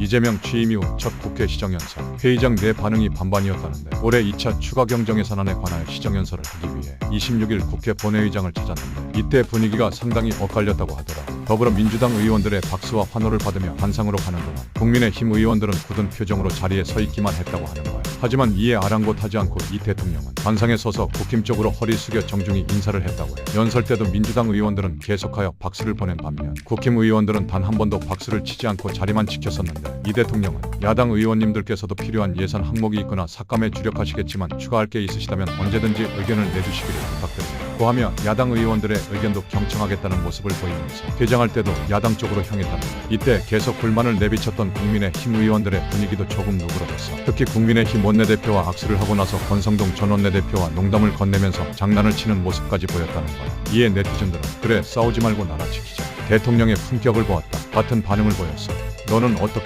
이재명 취임 이후 첫 국회 시정연설. 회의장 내 반응이 반반이었다는데 올해 2차 추가 경정 예산안에 관하여 시정연설을 하기 위해 26일 국회 본회의장을 찾았는데 이때 분위기가 상당히 엇갈렸다고 하더라. 더불어민주당 의원들의 박수와 환호를 받으며 한상으로 가는 동안 국민의힘 의원들은 굳은 표정으로 자리에 서 있기만 했다고 하는 거야. 하지만 이에 아랑곳하지 않고 이 대통령은 관상에 서서 국힘 쪽으로 허리 숙여 정중히 인사를 했다고 해. 연설 때도 민주당 의원들은 계속하여 박수를 보낸 반면 국힘 의원들은 단 한 번도 박수를 치지 않고 자리만 지켰었는데 이 대통령은 야당 의원님들께서도 필요한 예산 항목이 있거나 삭감에 주력하시겠지만 추가할 게 있으시다면 언제든지 의견을 내주시기를 부탁드립니다. 고하며 야당 의원들의 의견도 경청하겠다는 모습을 보이면서 퇴장할 때도 야당 쪽으로 향했답니다. 이때 계속 불만을 내비쳤던 국민의힘 의원들의 분위기도 조금 누그러졌어. 특히 국민의힘 원내대표와 악수를 하고 나서 권성동 전 원내대표와 농담을 건네면서 장난을 치는 모습까지 보였다는 거야. 이에 네티즌들은 그래 싸우지 말고 나라 지키자. 대통령의 품격을 보았다. 같은 반응을 보였어. 너는 어떻게